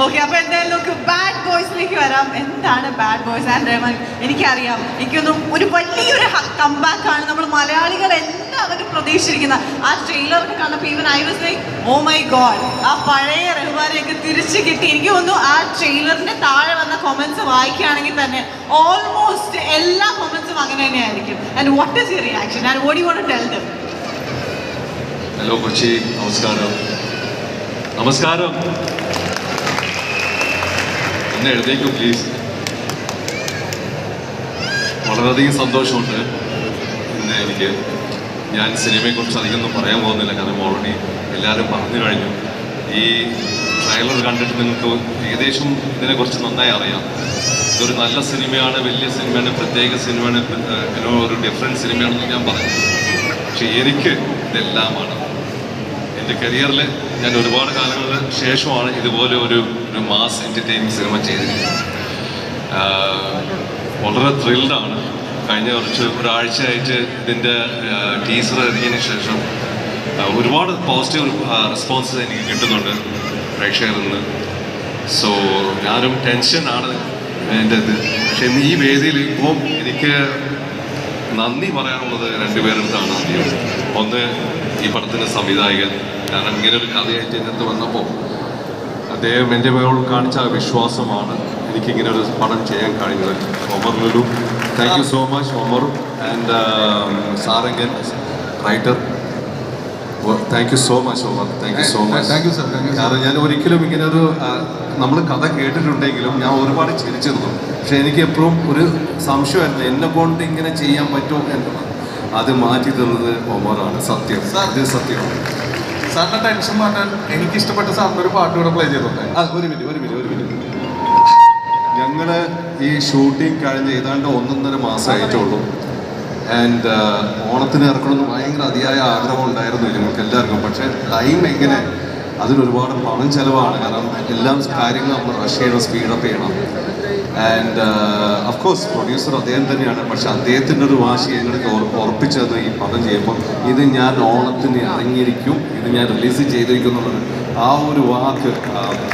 Okay അപ്പൊ എന്തായാലും നമുക്ക് ബാഡ് ബോയ്സിലേക്ക് വരാം. എന്താണ് ബാഡ് ബോയ്സ് ആൻഡ് റഹ്മാൻ എനിക്കറിയാം. എനിക്കൊന്നും ഒരു വലിയൊരു കംബാക്ക് ആണ്. നമ്മൾ മലയാളികൾ എല്ലാവരും പ്രതീക്ഷിച്ചിരിക്കുന്നത് ആ ട്രെയിലർ കണ്ടപ്പോൾ even I was like oh my god ആ പഴയ റഹ്മാനെയൊക്കെ തിരിച്ചു കിട്ടി. എനിക്ക് തോന്നുന്നു ആ ട്രെയിലറിന്റെ താഴെ വന്ന കൊമൻസ് വായിക്കുകയാണെങ്കിൽ തന്നെ ഓൾമോസ്റ്റ് എല്ലാ കൊമൻസും അങ്ങനെ തന്നെയായിരിക്കും. And what is your reaction and what you want tell them hello Kochi. നമസ്കാരം. നമസ്കാരം. എന്നെ എഴുതേക്കൂ പ്ലീസ് വളരെയധികം സന്തോഷമുണ്ട്. പിന്നെ എനിക്ക് ഞാൻ സിനിമയെക്കുറിച്ച് അധികമൊന്നും പറയാൻ പോകുന്നില്ല കാരണം ഓൾറെഡി എല്ലാവരും പറഞ്ഞു കഴിഞ്ഞു. ഈ ട്രെയിലർ കണ്ടിട്ട് നിങ്ങൾക്ക് ഏകദേശം ഇതിനെക്കുറിച്ച് നന്നായി അറിയാം. ഇതൊരു നല്ല സിനിമയാണ് വലിയ സിനിമയാണ് പ്രത്യേക സിനിമയാണ് ഒരു ഡിഫറെന്റ് സിനിമയാണെന്ന് ഞാൻ പറഞ്ഞു. പക്ഷേ എനിക്ക് ഇതെല്ലാമാണ്. എന്റെ കരിയറിൽ ഞാൻ ഒരുപാട് കാലങ്ങൾക്ക് ശേഷമാണ് ഇതുപോലെ ഒരു ഒരു മാസ് എന്റർടൈനിങ് സിനിമ ചെയ്തിരിക്കുന്നത്. വളരെ ത്രില്ഡാണ് കഴിഞ്ഞ കുറച്ച് ഒരാഴ്ചയായിട്ട് ഇതിന്റെ ടീസർ ഇറങ്ങിയതിന് ശേഷം ഒരുപാട് പോസിറ്റീവ് റെസ്പോൺസ് എനിക്ക് കിട്ടുന്നുണ്ട് പ്രേക്ഷകരിൽ നിന്ന്. സോ ഞാനും ടെൻഷനാണ് എന്റെ ഇത്. പക്ഷെ ഈ വേദിയിൽ ഇപ്പോൾ എനിക്ക് നന്ദി പറയാനുള്ളത് രണ്ടുപേരെടുത്താണ് ആദ്യം ഒന്ന് ഈ പടത്തിന്റെ സംവിധായകൻ. കാരണം ഇങ്ങനെ ഒരു കഥയായിട്ട് ഇതിനകത്ത് വന്നപ്പോൾ അദ്ദേഹം എന്റെ മേലോട് കാണിച്ച ആ വിശ്വാസമാണ് എനിക്കിങ്ങനെ ഒരു പടം ചെയ്യാൻ കഴിഞ്ഞത്. Omar Lulu. Thank you so much Omar. And Sarangan writer thank you so much Omar. Thank you so much. കാരണം ഞാൻ ഒരിക്കലും ഇങ്ങനെ ഒരു നമ്മൾ കഥ കേട്ടിട്ടുണ്ടെങ്കിലും ഞാൻ ഒരുപാട് ചിരിച്ചിരുന്നു. പക്ഷെ എനിക്ക് എപ്പോഴും ഒരു സംശയമായിരുന്നു എന്നെ കൊണ്ട് ഇങ്ങനെ ചെയ്യാൻ പറ്റുമോ എന്നുള്ളത്. അത് മാറ്റി തന്നത് ഒമറാണ്. സത്യം. ഇത് സത്യമാണ് സാറിന്റെ ടെൻഷൻ മാറ്റാൻ എനിക്ക് ഇഷ്ടപ്പെട്ട സാറിന്റെ ഒരു പാട്ട് കൂടെ പ്ലേ ചെയ്തോട്ടെ? ഒരു മിനിറ്റ് ഒരു മിനിറ്റ് ഒരു മിനിറ്റ്. ഞങ്ങൾ ഈ ഷൂട്ടിംഗ് കഴിഞ്ഞ് ഏതാണ്ട് ഒന്നൊന്നര മാസമായിട്ടുള്ളൂ ആൻഡ് ഓണത്തിന് ഇറക്കണമെന്ന് ഭയങ്കര അതിയായ ആഗ്രഹം ഉണ്ടായിരുന്നു ഞങ്ങൾക്ക് എല്ലാവർക്കും പക്ഷേ ടൈം എങ്ങനെ അതിനൊരുപാട് പണം ചെലവാണ്. കാരണം എല്ലാം കാര്യങ്ങളും നമ്മൾ റഷ് ചെയ്യണം സ്പീഡപ്പ് ചെയ്യണം. ആൻഡ് അഫ്കോഴ്സ് പ്രൊഡ്യൂസർ അദ്ദേഹം തന്നെയാണ്. പക്ഷെ അദ്ദേഹത്തിന്റെ ഒരു വാശി ഞങ്ങൾക്ക് ഉറ- ഉറപ്പിച്ചത് ഈ പദം ചെയ്യുമ്പോൾ. ഇത് ഞാൻ ഓണത്തിന് ഇറങ്ങിയിരിക്കും. ഇത് ഞാൻ റിലീസ് ചെയ്തിരിക്കുന്നുള്ളത് ആ ഒരു വാക്ക്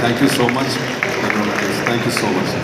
thank you so much thank you so much